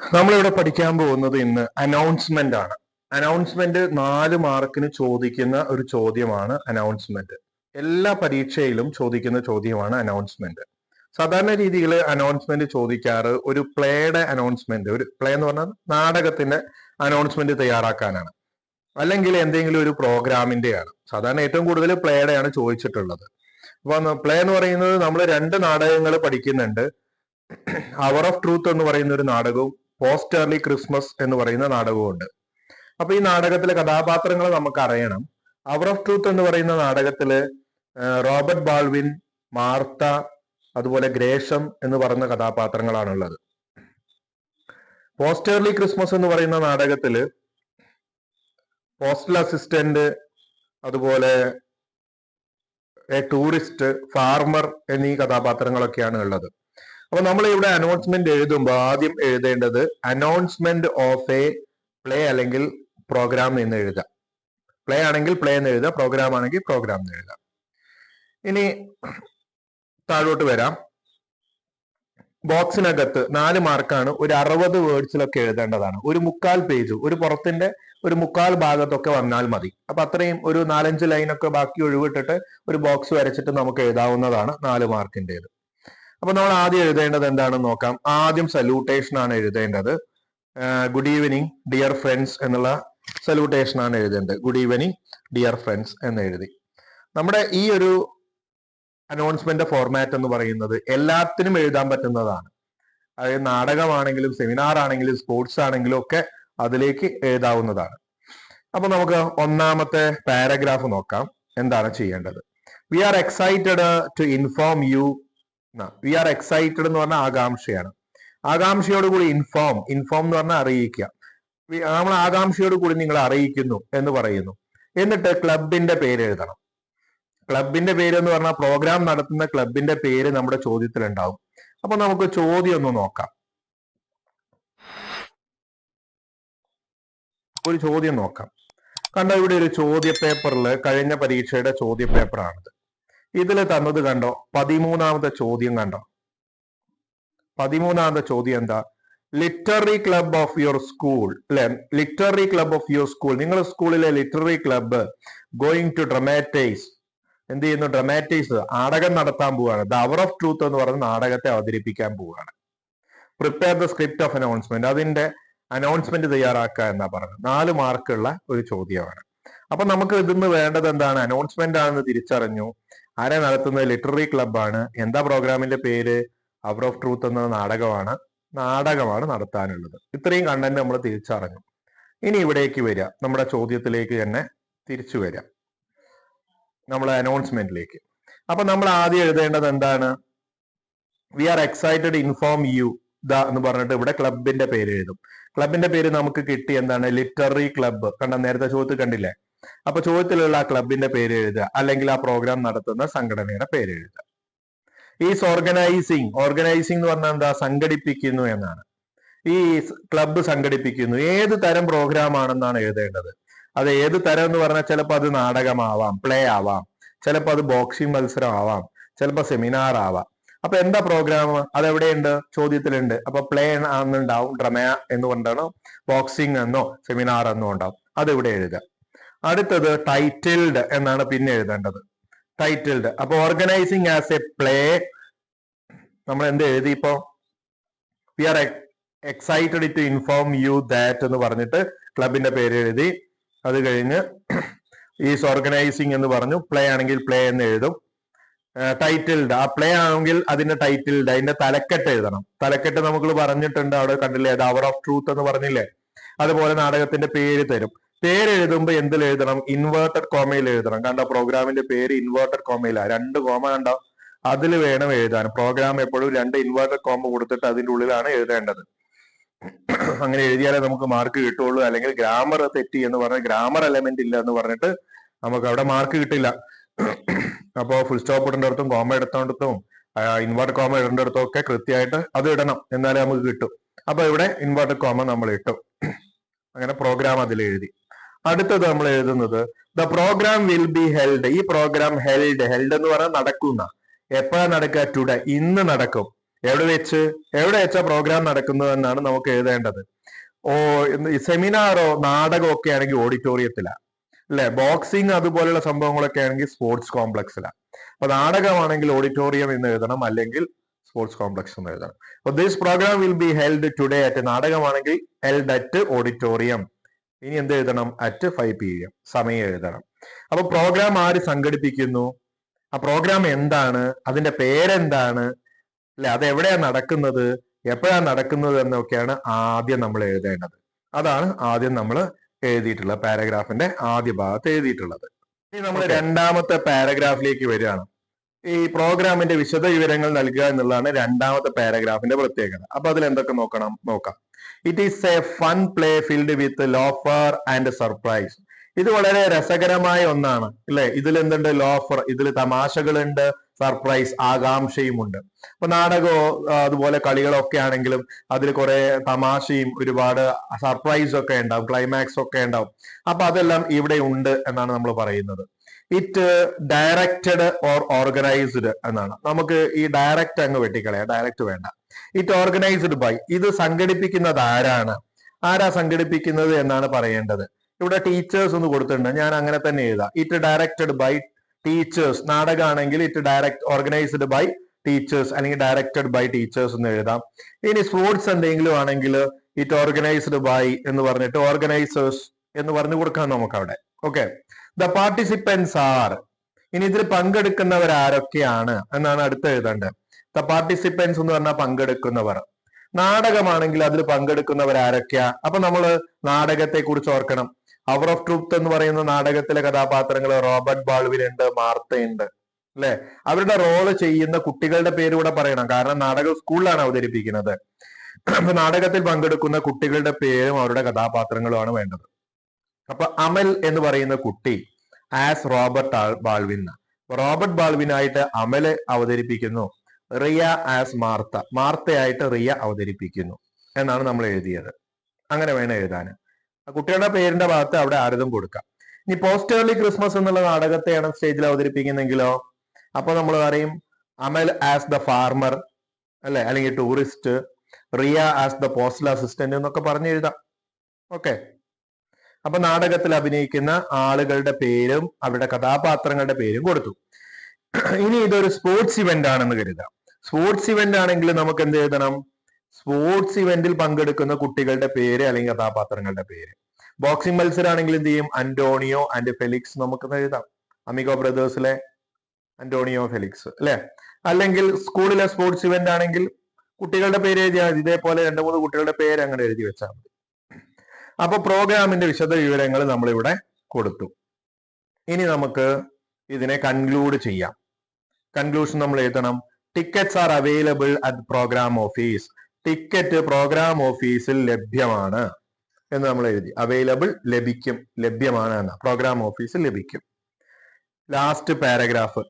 നമ്മളിവിടെ പഠിക്കാൻ പോകുന്നത് ഇന്ന് അനൗൺസ്മെന്റ് ആണ്. അനൗൺസ്മെന്റ് നാല് മാർക്കിന് ചോദിക്കുന്ന ഒരു ചോദ്യമാണ് അനൗൺസ്മെന്റ് എല്ലാ പരീക്ഷയിലും ചോദിക്കുന്ന ചോദ്യമാണ് അനൗൺസ്മെന്റ് സാധാരണ രീതിയിൽ അനൗൺസ്മെന്റ് ചോദിക്കാറ് ഒരു പ്ലേയുടെ അനൗൺസ്മെന്റ് ഒരു പ്ലേ എന്ന് പറഞ്ഞാൽ നാടകത്തിന്റെ അനൗൺസ്മെന്റ് തയ്യാറാക്കാനാണ്. അല്ലെങ്കിൽ എന്തെങ്കിലും ഒരു പ്രോഗ്രാമിന്റെയാണ് സാധാരണ ഏറ്റവും കൂടുതൽ പ്ലേയുടെയാണ് ചോദിച്ചിട്ടുള്ളത്. അപ്പൊ പ്ലേ എന്ന് പറയുന്നത് നമ്മൾ രണ്ട് നാടകങ്ങൾ പഠിക്കുന്നുണ്ട്. അവർ ഓഫ് ട്രൂത്ത് എന്ന് പറയുന്ന ഒരു നാടകവും പോസ്റ്റ് ഏർലി ക്രിസ്മസ് എന്ന് പറയുന്ന നാടകമുണ്ട് അപ്പൊ ഈ നാടകത്തിലെ കഥാപാത്രങ്ങൾ നമുക്ക് അറിയണം അവർ ഓഫ് ട്രൂത്ത് എന്ന് പറയുന്ന നാടകത്തിൽ റോബർട്ട് ബാൾവിൻ മാർത്ത അതുപോലെ ഗ്രേഷം എന്ന് പറയുന്ന കഥാപാത്രങ്ങളാണുള്ളത്. പോസ്റ്റേർലി ക്രിസ്മസ് എന്ന് പറയുന്ന നാടകത്തിൽ പോസ്റ്റൽ അസിസ്റ്റന്റ് അതുപോലെ എ ടൂറിസ്റ്റ് ഫാർമർ എന്നീ കഥാപാത്രങ്ങളൊക്കെയാണ് ഉള്ളത് അപ്പൊ നമ്മൾ ഇവിടെ അനൗൺസ്മെന്റ് എഴുതുമ്പോൾ ആദ്യം എഴുതേണ്ടത് അനൗൺസ്മെന്റ് ഓഫ് എ പ്ലേ അല്ലെങ്കിൽ പ്രോഗ്രാം എന്ന് എഴുതാം. പ്ലേ ആണെങ്കിൽ പ്ലേ എന്ന് എഴുതാം പ്രോഗ്രാം ആണെങ്കിൽ പ്രോഗ്രാം എന്ന് എഴുതാം. ഇനി താഴോട്ട് വരാം. ബോക്സിനകത്ത് നാല് മാർക്കാണ് ഒരു അറുപത് വേർഡ്സിലൊക്കെ എഴുതേണ്ടതാണ്. ഒരു മുക്കാൽ പേജ് ഒരു പുറത്തിന്റെ ഒരു മുക്കാൽ ഭാഗത്തൊക്കെ വന്നാൽ മതി. അപ്പൊ അത്രയും ഒരു നാലഞ്ച് ലൈനൊക്കെ ബാക്കി ഒഴിവിട്ടിട്ട് ഒരു ബോക്സ് വരച്ചിട്ട് നമുക്ക് എഴുതാവുന്നതാണ് നാല് മാർക്കിന്റെത് അപ്പൊ നമ്മൾ ആദ്യം എഴുതേണ്ടത് എന്താണെന്ന് നോക്കാം. ആദ്യം സല്യൂട്ടേഷൻ ആണ് എഴുതേണ്ടത്. ഗുഡ് ഈവനിങ് ഡിയർ ഫ്രണ്ട്സ് എന്നുള്ള സല്യൂട്ടേഷൻ ആണ് എഴുതേണ്ടത്. ഗുഡ് ഈവനിങ് ഡിയർ ഫ്രണ്ട്സ് എന്ന് എഴുതി. നമ്മുടെ ഈ ഒരു അനൗൺസ്മെന്റ് ഫോർമാറ്റ് എന്ന് പറയുന്നത് എല്ലാത്തിനും എഴുതാൻ പറ്റുന്നതാണ്. അതായത് നാടകമാണെങ്കിലും സെമിനാർ ആണെങ്കിലും സ്പോർട്സ് ആണെങ്കിലും ഒക്കെ അതിലേക്ക് എഴുതാവുന്നതാണ്. അപ്പൊ നമുക്ക് ഒന്നാമത്തെ പാരഗ്രാഫ് നോക്കാം. എന്താണ് ചെയ്യേണ്ടത്? We are excited to inform you we are excited എന്ന് പറഞ്ഞാൽ ആകാംക്ഷയാണ്. ആകാംക്ഷയോട് കൂടി ഇൻഫോം ഇൻഫോം എന്ന് പറഞ്ഞാൽ അറിയിക്കുക. നമ്മൾ ആകാംക്ഷയോട് കൂടി നിങ്ങൾ അറിയിക്കുന്നു എന്ന് പറയുന്നു. എന്നിട്ട് ക്ലബിന്റെ പേര് എഴുതണം. ക്ലബിന്റെ പേര് എന്ന് പറഞ്ഞാൽ പ്രോഗ്രാം നടത്തുന്ന ക്ലബിന്റെ പേര് നമ്മുടെ ചോദ്യത്തിൽ ഉണ്ടാവും അപ്പൊ നമുക്ക് ചോദ്യം ഒന്ന് നോക്കാം. ഒരു ചോദ്യം നോക്കാം. കണ്ട ഇവിടെ ഒരു ചോദ്യ പേപ്പറിൽ കഴിഞ്ഞ പരീക്ഷയുടെ ചോദ്യ പേപ്പറാണിത് ഇതിൽ തന്നത് കണ്ടോ? പതിമൂന്നാമത്തെ ചോദ്യം കണ്ടോ? പതിമൂന്നാമത്തെ ചോദ്യം എന്താ? Literary club of your school അല്ലെ literary club of your school നിങ്ങളുടെ സ്കൂളിലെ literary club going to dramatise എന്ത് ചെയ്യുന്നു? ഡ്രമാറ്റൈസ് നാടകം നടത്താൻ പോവുകയാണ് ദ അവർ ഓഫ് ട്രൂത്ത് എന്ന് പറഞ്ഞ നാടകത്തെ അവതരിപ്പിക്കാൻ പോവുകയാണ് prepare the script of announcement അതിന്റെ അനൗൺസ്മെന്റ് തയ്യാറാക്കുക എന്നാ പറഞ്ഞത്. നാല് മാർക്കുള്ള ഒരു ചോദ്യമാണ്. അപ്പൊ നമുക്ക് ഇതിന്ന് വേണ്ടത് എന്താണ്? അനൗൺസ്മെന്റ് ആണെന്ന് തിരിച്ചറിഞ്ഞു. ആരെ നടത്തുന്നത്? ലിറ്റററി ക്ലബ്ബാണ് എന്താ പ്രോഗ്രാമിന്റെ പേര്? അവർ ഓഫ് ട്രൂത്ത് എന്ന നാടകമാണ്. നാടകമാണ് നടത്താനുള്ളത്. ഇത്രയും കണ്ടന്റ് നമ്മൾ തിരിച്ചറിഞ്ഞു. ഇനി ഇവിടേക്ക് വരിക. നമ്മുടെ ചോദ്യത്തിലേക്ക് തന്നെ തിരിച്ചു വരിക. നമ്മളെ അനൗൺസ്മെന്റിലേക്ക് അപ്പൊ നമ്മൾ ആദ്യം എഴുതേണ്ടത് എന്താണ്? We are excited inform you the എന്ന് പറഞ്ഞിട്ട് ഇവിടെ ക്ലബിന്റെ പേര് എഴുതും. ക്ലബിന്റെ പേര് നമുക്ക് കിട്ടി എന്താണ്? ലിറ്റററി ക്ലബ്ബ് കണ്ട നേരത്തെ ചോദ്യത്തിൽ കണ്ടില്ലേ? അപ്പൊ ചോദ്യത്തിലുള്ള ആ ക്ലബിന്റെ പേര് എഴുതുക. അല്ലെങ്കിൽ ആ പ്രോഗ്രാം നടത്തുന്ന സംഘടനയുടെ പേര് എഴുതുക. ഈസ് ഓർഗനൈസിങ് ഓർഗനൈസിങ് എന്ന് പറഞ്ഞാൽ എന്താ? സംഘടിപ്പിക്കുന്നു എന്നാണ്. ഈ ക്ലബ്ബ് സംഘടിപ്പിക്കുന്നു. ഏത് തരം പ്രോഗ്രാം ആണെന്നാണ് എഴുതേണ്ടത്? അത് ഏത് തരം എന്ന് പറഞ്ഞാൽ ചിലപ്പോൾ അത് നാടകമാവാം പ്ലേ ആവാം. ചിലപ്പോൾ അത് ബോക്സിംഗ് മത്സരം ആവാം. ചിലപ്പോൾ സെമിനാർ ആവാം. അപ്പൊ എന്താ പ്രോഗ്രാം അത് എവിടെയുണ്ട്? ചോദ്യത്തിലുണ്ട്. അപ്പൊ പ്ലേ ആണെന്നുണ്ടാവും ഡ്രമ എന്ന് കൊണ്ടാണോ? ബോക്സിംഗ് എന്നോ സെമിനാർ എന്നോ ഉണ്ടാവും. അത് ഇവിടെ എഴുതുക. അടുത്തത് ടൈറ്റിൽഡ് എന്നാണ് പിന്നെ എഴുതേണ്ടത്. ടൈറ്റിൽഡ് അപ്പൊ ഓർഗനൈസിങ് ആസ് എ പ്ലേ നമ്മൾ എന്ത് എഴുതി ഇപ്പോ? We are excited to inform you that എന്ന് പറഞ്ഞിട്ട് ക്ലബിന്റെ പേര് എഴുതി. അത് കഴിഞ്ഞ് ഈസ് ഓർഗനൈസിങ് എന്ന് പറഞ്ഞു. പ്ലേ ആണെങ്കിൽ പ്ലേ എന്ന് എഴുതും. ടൈറ്റിൽഡ് ആ പ്ലേ ആണെങ്കിൽ അതിന്റെ ടൈറ്റിൽഡ് അതിന്റെ തലക്കെട്ട് എഴുതണം. തലക്കെട്ട് നമുക്ക് പറഞ്ഞിട്ടുണ്ട്. അവിടെ കണ്ടില്ലേ? അത് അവർ ഓഫ് ട്രൂത്ത് എന്ന് പറഞ്ഞില്ലേ? അതുപോലെ നാടകത്തിന്റെ പേര് തരും. പേര് എഴുതുമ്പോൾ എന്തിൽ എഴുതണം ഇൻവേർട്ടഡ് കോമയിൽ എഴുതണം. കണ്ടോ പ്രോഗ്രാമിന്റെ പേര് ഇൻവേർട്ടഡ് കോമയിലാണ് രണ്ട് കോമ കണ്ടോ? അതിൽ വേണം എഴുതാൻ. പ്രോഗ്രാം എപ്പോഴും രണ്ട് ഇൻവേർട്ടഡ് കോമ കൊടുത്തിട്ട് അതിന്റെ ഉള്ളിലാണ് എഴുതേണ്ടത്. അങ്ങനെ എഴുതിയാലേ നമുക്ക് മാർക്ക് കിട്ടുള്ളൂ. അല്ലെങ്കിൽ ഗ്രാമർ തെറ്റി എന്ന് പറഞ്ഞ ഗ്രാമർ എലമെന്റ് ഇല്ല എന്ന് പറഞ്ഞിട്ട് നമുക്ക് അവിടെ മാർക്ക് കിട്ടില്ല. അപ്പോ ഫുൾ സ്റ്റോപ്പ് ഇടേണ്ടടത്തും കോമ എടുത്തോണ്ടത്തും ഇൻവേർട്ട് കോമ ഇടേണ്ടടത്തും ഒക്കെ കൃത്യമായിട്ട് അത് ഇടണം. എന്നാലേ നമുക്ക് കിട്ടും. അപ്പൊ ഇവിടെ ഇൻവേർട്ടഡ് കോമ നമ്മൾ ഇട്ടു. അങ്ങനെ പ്രോഗ്രാം അതിൽ എഴുതി. അടുത്തത് നമ്മൾ എഴുതുന്നത് the programme will be held ഈ പ്രോഗ്രാം ഹെൽഡ് ഹെൽഡ് എന്ന് പറഞ്ഞാൽ നടക്കുന്ന. എപ്പോഴാണ് നടക്കുക? ടുഡേ ഇന്ന് നടക്കും. എവിടെ വെച്ച്? എവിടെ വെച്ചാ പ്രോഗ്രാം നടക്കുന്നത് എന്നാണ് നമുക്ക് എഴുതേണ്ടത്. ഓ സെമിനാറോ നാടകമോ ഒക്കെ ആണെങ്കിൽ ഓഡിറ്റോറിയത്തിലാണ് അല്ലെ? ബോക്സിങ് അതുപോലെയുള്ള സംഭവങ്ങളൊക്കെ ആണെങ്കിൽ സ്പോർട്സ് കോംപ്ലക്സിലാണ് അപ്പൊ നാടകമാണെങ്കിൽ ഓഡിറ്റോറിയം എന്ന് എഴുതണം അല്ലെങ്കിൽ സ്പോർട്സ് കോംപ്ലക്സ് എന്ന് എഴുതണം. This programme will be held today at നാടകമാണെങ്കിൽ held at auditorium ഇനി എന്ത് എഴുതണം? അറ്റ് ഫൈവ് പി എം സമയം എഴുതണം. അപ്പൊ പ്രോഗ്രാം ആര് സംഘടിപ്പിക്കുന്നു? ആ പ്രോഗ്രാം എന്താണ്? അതിന്റെ പേരെന്താണ്? അല്ലെ അത് എവിടെയാണ് നടക്കുന്നത്? എപ്പോഴാണ് നടക്കുന്നത് എന്നൊക്കെയാണ് ആദ്യം നമ്മൾ എഴുതേണ്ടത്. അതാണ് ആദ്യം നമ്മൾ എഴുതിയിട്ടുള്ളത് പാരഗ്രാഫിന്റെ ആദ്യ ഭാഗത്ത് എഴുതിയിട്ടുള്ളത്. ഇനി നമ്മൾ രണ്ടാമത്തെ പാരഗ്രാഫിലേക്ക് വരികയാണ്. ഈ പ്രോഗ്രാമിന്റെ വിശദ വിവരങ്ങൾ നൽകുക എന്നുള്ളതാണ് രണ്ടാമത്തെ പാരഗ്രാഫിന്റെ പ്രത്യേകത. അപ്പൊ അതിൽ എന്തൊക്കെ നോക്കണം? നോക്കാം. It is a fun play field with laughter and surprise ഇത് വളരെ രസകരമായ ഒന്നാണ് അല്ലെ? ഇതിൽ എന്തുണ്ട്? ലോഫർ ഇതിൽ തമാശകളുണ്ട് സർപ്രൈസ് ആകാംക്ഷയുമുണ്ട്. അപ്പൊ നാടകമോ അതുപോലെ കളികളൊക്കെ ആണെങ്കിലും അതിൽ കുറെ തമാശയും ഒരുപാട് സർപ്രൈസ് ഒക്കെ ഉണ്ടാവും ക്ലൈമാക്സ് ഒക്കെ ഉണ്ടാവും. അപ്പൊ അതെല്ലാം ഇവിടെ ഉണ്ട് എന്നാണ് നമ്മൾ പറയുന്നത്. ഇറ്റ് ഡയറക്റ്റഡ് ഓർ ഓർഗനൈസ്ഡ് എന്നാണ്. നമുക്ക് ഈ ഡയറക്റ്റ് അങ്ങ് വെട്ടിക്കളയാം. ഡയറക്റ്റ് വേണ്ട. ഇറ്റ് ഓർഗനൈസ്ഡ് ബൈ ഇത് സംഘടിപ്പിക്കുന്നത് ആരാണ്? ആരാ സംഘടിപ്പിക്കുന്നത് എന്നാണ് പറയേണ്ടത്. ഇവിടെ ടീച്ചേഴ്സ് ഒന്ന് കൊടുത്തിട്ടുണ്ട്. ഞാൻ അങ്ങനെ തന്നെ എഴുതാം. It directed by teachers നാടകമാണെങ്കിൽ it direct organised by teachers അല്ലെങ്കിൽ ഡയറക്റ്റഡ് ബൈ ടീച്ചേഴ്സ് എന്ന് എഴുതാം. ഇനി സ്പോർട്സ് എന്തെങ്കിലും ആണെങ്കിൽ ഇറ്റ് ഓർഗനൈസ്ഡ് ബൈ എന്ന് പറഞ്ഞിട്ട് ഓർഗനൈസേഴ്സ് എന്ന് പറഞ്ഞു കൊടുക്കാം നമുക്ക് അവിടെ ഓക്കെ ദ പാർട്ടിസിപ്പൻസ് ആർ ഇനി ഇതിൽ പങ്കെടുക്കുന്നവർ ആരൊക്കെയാണ് എന്നാണ് അടുത്ത് എഴുതേണ്ടത് ദ പാർട്ടിസിപ്പൻസ് എന്ന് പറഞ്ഞാൽ പങ്കെടുക്കുന്നവർ. നാടകമാണെങ്കിൽ അതിൽ പങ്കെടുക്കുന്നവർ ആരൊക്കെയാ? അപ്പൊ നമ്മൾ നാടകത്തെ കുറിച്ച് ഓർക്കണം. അവർ ഓഫ് ട്രൂത്ത് എന്ന് പറയുന്ന നാടകത്തിലെ കഥാപാത്രങ്ങൾ റോബർട്ട് ബാൾവിൻ ഉണ്ട് മാർത്തയുണ്ട് അല്ലെ? അവരുടെ റോൾ ചെയ്യുന്ന കുട്ടികളുടെ പേര് കൂടെ പറയണം. കാരണം നാടകം സ്കൂളിലാണ് അവതരിപ്പിക്കുന്നത്. നാടകത്തിൽ പങ്കെടുക്കുന്ന കുട്ടികളുടെ പേരും അവരുടെ കഥാപാത്രങ്ങളുമാണ് വേണ്ടത്. അപ്പൊ അമൽ എന്ന് പറയുന്ന കുട്ടി ആസ് റോബർട്ട് ബാൾവിൻ. റോബർട്ട് ബാൾവിനായിട്ട് അമൽ അവതരിപ്പിക്കുന്നു. Riya as Martha. മാർത്തയായിട്ട് റിയ അവതരിപ്പിക്കുന്നു എന്നാണ് നമ്മൾ എഴുതിയത്. അങ്ങനെ വേണം എഴുതാൻ. കുട്ടികളുടെ പേരിന്റെ ഭാഗത്ത് അവിടെ ആരതും കൊടുക്കാം. ഇനി പോസ്റ്റേർലി ക്രിസ്മസ് എന്നുള്ള നാടകത്തെയാണ് സ്റ്റേജിൽ അവതരിപ്പിക്കുന്നെങ്കിലോ? അപ്പൊ നമ്മൾ പറയും അമൽ ആസ് ദ ഫാർമർ അല്ലെ? അല്ലെങ്കിൽ tourist Riya as the postal assistant എന്നൊക്കെ പറഞ്ഞു എഴുതാം ഓക്കെ അപ്പൊ നാടകത്തിൽ അഭിനയിക്കുന്ന ആളുകളുടെ പേരും അവരുടെ കഥാപാത്രങ്ങളുടെ പേരും കൊടുത്തു. ഇനി ഇതൊരു സ്പോർട്സ് ഇവന്റ് ആണെന്ന് കരുതാം. സ്പോർട്സ് ഇവന്റ് ആണെങ്കിൽ നമുക്ക് എന്ത് എഴുതണം? സ്പോർട്സ് ഇവന്റിൽ പങ്കെടുക്കുന്ന കുട്ടികളുടെ പേര് അല്ലെങ്കിൽ കഥാപാത്രങ്ങളുടെ പേര്. ബോക്സിംഗ് മത്സരമാണെങ്കിൽ എന്ത് ചെയ്യും? അന്റോണിയോ ആൻഡ് ഫെലിക്സ് നമുക്ക് എഴുതാം. അമിഗോ ബ്രദേഴ്സിലെ അന്റോണിയോ ഫെലിക്സ് അല്ലെ? അല്ലെങ്കിൽ സ്കൂളിലെ സ്പോർട്സ് ഇവന്റ് ആണെങ്കിൽ കുട്ടികളുടെ പേര് എഴുതിയാൽ ഇതേപോലെ രണ്ട് മൂന്ന് കുട്ടികളുടെ പേര് അങ്ങനെ എഴുതി വെച്ചാൽ മതി. അപ്പൊ പ്രോഗ്രാമിന്റെ വിശദ വിവരങ്ങൾ നമ്മളിവിടെ കൊടുത്തു. ഇനി നമുക്ക് ഇതിനെ കൺക്ലൂഡ് ചെയ്യാം. കൺക്ലൂഷൻ നമ്മൾ എഴുതണം. Tickets are available at programme office ticket programme ഓഫീസിൽ ലഭ്യമാണ് എന്ന് നമ്മൾ എഴുതി. അവൈലബിൾ ലഭിക്കും. ലഭ്യമാണ് എന്ന. പ്രോഗ്രാം ഓഫീസിൽ ലഭിക്കും. ലാസ്റ്റ് പാരഗ്രാഫ്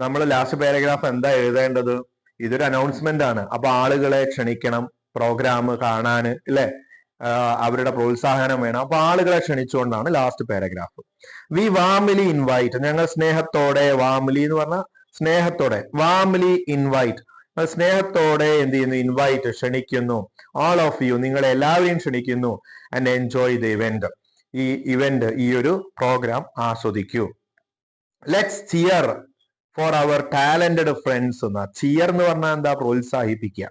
നമ്മൾ ലാസ്റ്റ് പാരഗ്രാഫ് എന്താ എഴുതേണ്ടത്? ഇതൊരു അനൗൺസ്മെന്റ് ആണ്. അപ്പൊ ആളുകളെ ക്ഷണിക്കണം. പ്രോഗ്രാം കാണാൻ അല്ലെ അവരുടെ പ്രോത്സാഹനം വേണം. അപ്പൊ ആളുകളെ ക്ഷണിച്ചുകൊണ്ടാണ് last paragraph we warmly invite ഞങ്ങൾ സ്നേഹത്തോടെ വാമിലി എന്ന് പറഞ്ഞാൽ സ്നേഹത്തോടെ. വാമിലി ഇൻവൈറ്റ് സ്നേഹത്തോടെ എന്ത് ചെയ്യുന്നു? ഇൻവൈറ്റ് ക്ഷണിക്കുന്നു. ഓൾ ഓഫ് യു നിങ്ങളെ എല്ലാവരെയും ക്ഷണിക്കുന്നു ആൻഡ് എൻജോയ് ദ ഇവന്റ് ഈ ഇവന്റ് ഈ ഒരു പ്രോഗ്രാം ആസ്വദിക്കൂ. Let's cheer for our talented friends എന്ന ചിയർ എന്ന് പറഞ്ഞാൽ എന്താ? പ്രോത്സാഹിപ്പിക്കുക.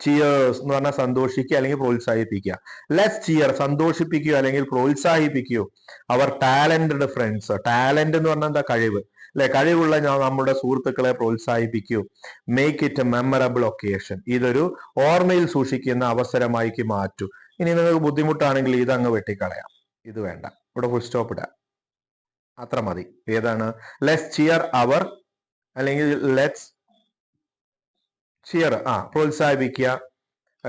ചിയേഴ്സ് എന്ന് പറഞ്ഞാൽ സന്തോഷിക്കുക അല്ലെങ്കിൽ പ്രോത്സാഹിപ്പിക്കുക. ലെസ് ചിയർ സന്തോഷിപ്പിക്കുക അല്ലെങ്കിൽ പ്രോത്സാഹിപ്പിക്കുകയോ അവർ ടാലന്റഡ് ഫ്രണ്ട്സ് ടാലന്റ് എന്ന് പറഞ്ഞാൽ എന്താ? കഴിവ്. അല്ലെ? കഴിവുള്ള നമ്മുടെ സുഹൃത്തുക്കളെ പ്രോത്സാഹിപ്പിക്കൂ. Make it a memorable occasion ഇതൊരു ഓർമ്മയിൽ സൂക്ഷിക്കുന്ന അവസരമായിക്ക് മാറ്റൂ. ഇനി നിങ്ങൾക്ക് ബുദ്ധിമുട്ടാണെങ്കിൽ ഇത് അങ്ങ് വെട്ടിക്കളയാം. ഇത് വേണ്ട. ഇവിടെ ഫുൾ സ്റ്റോപ്പ് ഇടാം. അത്ര മതി. ഏതാണ്? ലെറ്റ്സ് ചിയർ അവർ അല്ലെങ്കിൽ ലെറ്റ്സ് ചിയർ ആ പ്രോത്സാഹിപ്പിക്കുക.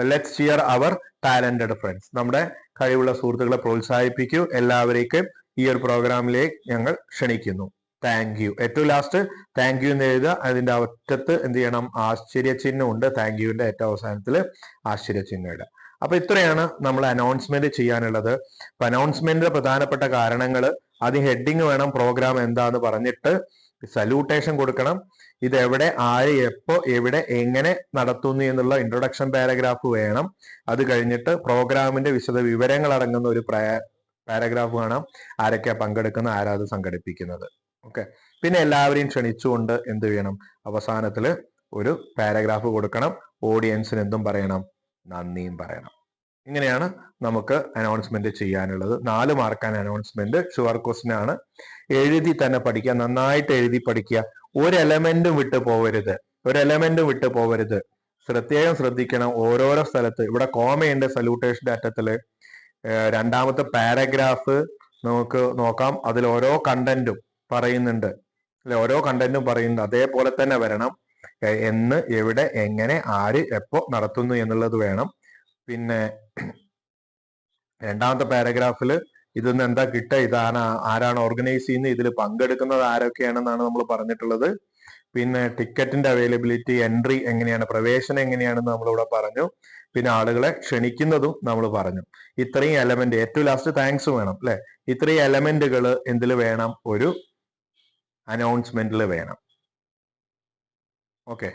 Let's cheer our talented friends നമ്മുടെ കഴിവുള്ള സുഹൃത്തുക്കളെ പ്രോത്സാഹിപ്പിക്കൂ. എല്ലാവരേക്കും ഈ ഒരു പ്രോഗ്രാമിലേക്ക് ഞങ്ങൾ ക്ഷണിക്കുന്നു. താങ്ക് യു ഏറ്റവും ലാസ്റ്റ് താങ്ക് യു എന്ന് എഴുതുക. അതിന്റെ ഒറ്റത്ത് എന്ത് ചെയ്യണം? ആശ്ചര്യചിഹ്നം ഉണ്ട്. താങ്ക് യുവിന്റെ ഏറ്റവും അവസാനത്തിൽ ആശ്ചര്യചിഹ്നം ഇടുക. അപ്പൊ ഇത്രയാണ് നമ്മൾ അനൗൺസ്മെന്റ് ചെയ്യാനുള്ളത്. അപ്പൊ അനൗൺസ്മെന്റിന്റെ പ്രധാനപ്പെട്ട കാരണങ്ങൾ ആദ്യം ഹെഡിങ് വേണം പ്രോഗ്രാം എന്താന്ന് പറഞ്ഞിട്ട് സല്യൂട്ടേഷൻ കൊടുക്കണം. ഇത് എവിടെ ആര് എപ്പോ എവിടെ എങ്ങനെ നടത്തുന്നു എന്നുള്ള ഇൻട്രൊഡക്ഷൻ പാരഗ്രാഫ് വേണം. അത് കഴിഞ്ഞിട്ട് പ്രോഗ്രാമിന്റെ വിശദ വിവരങ്ങൾ അടങ്ങുന്ന ഒരു പാരഗ്രാഫ് വേണം. ആരൊക്കെയാ പങ്കെടുക്കുന്ന ആരാ അത് സംഘടിപ്പിക്കുന്നത്. ഓക്കെ പിന്നെ എല്ലാവരെയും ക്ഷണിച്ചുകൊണ്ട് എന്ത് ചെയ്യണം? അവസാനത്തിൽ ഒരു പാരഗ്രാഫ് കൊടുക്കണം. ഓഡിയൻസിന് എന്തും പറയണം. നന്ദിയും പറയണം. ഇങ്ങനെയാണ് നമുക്ക് അനൗൺസ്മെന്റ് ചെയ്യാനുള്ളത്. നാല് മാർക്കാണ് അനൗൺസ്മെന്റ് ഷുവർ ക്വസ്റ്റൻ ആണ്. എഴുതി തന്നെ പഠിക്കുക. നന്നായിട്ട് എഴുതി പഠിക്കുക. ഒരു എലമെന്റും വിട്ടു പോവരുത്. ഒരു എലമെന്റും വിട്ടു പോവരുത്. പ്രത്യേകം ശ്രദ്ധിക്കണം. ഓരോരോ സ്ഥലത്ത്. ഇവിടെ കോമയുണ്ട് സല്യൂട്ടേഷന്റെ അറ്റത്തിൽ രണ്ടാമത്തെ പാരഗ്രാഫ് നമുക്ക് നോക്കാം. അതിൽ ഓരോ കണ്ടന്റും പറയുന്നുണ്ട്. അല്ലെ ഓരോ കണ്ടന്റും പറയുന്നുണ്ട്. അതേപോലെ തന്നെ വരണം. എന്ന് എവിടെ എങ്ങനെ ആര് എപ്പോ നടത്തുന്നു എന്നുള്ളത് വേണം. പിന്നെ രണ്ടാമത്തെ പാരഗ്രാഫിൽ ഇതൊന്നും എന്താ കിട്ടുക? ഇതാണ് ആരാണ് ഓർഗനൈസ് ചെയ്യുന്നത്? ഇതിൽ പങ്കെടുക്കുന്നത് ആരൊക്കെയാണെന്നാണ് നമ്മൾ പറഞ്ഞിട്ടുള്ളത്. പിന്നെ ടിക്കറ്റിന്റെ അവൈലബിലിറ്റി എൻട്രി എങ്ങനെയാണ്? പ്രവേശനം എങ്ങനെയാണെന്ന് നമ്മളിവിടെ പറഞ്ഞു. പിന്നെ ആളുകളെ ക്ഷണിക്കുന്നതും നമ്മൾ പറഞ്ഞു. ഇത്രയും എലമെന്റ് ഏറ്റവും ലാസ്റ്റ് താങ്ക്സ് വേണം അല്ലെ? ഇത്രയും എലമെന്റുകൾ എന്തിൽ വേണം? ഒരു അനൗൺസ്മെന്റിൽ വേണം. ഓക്കെ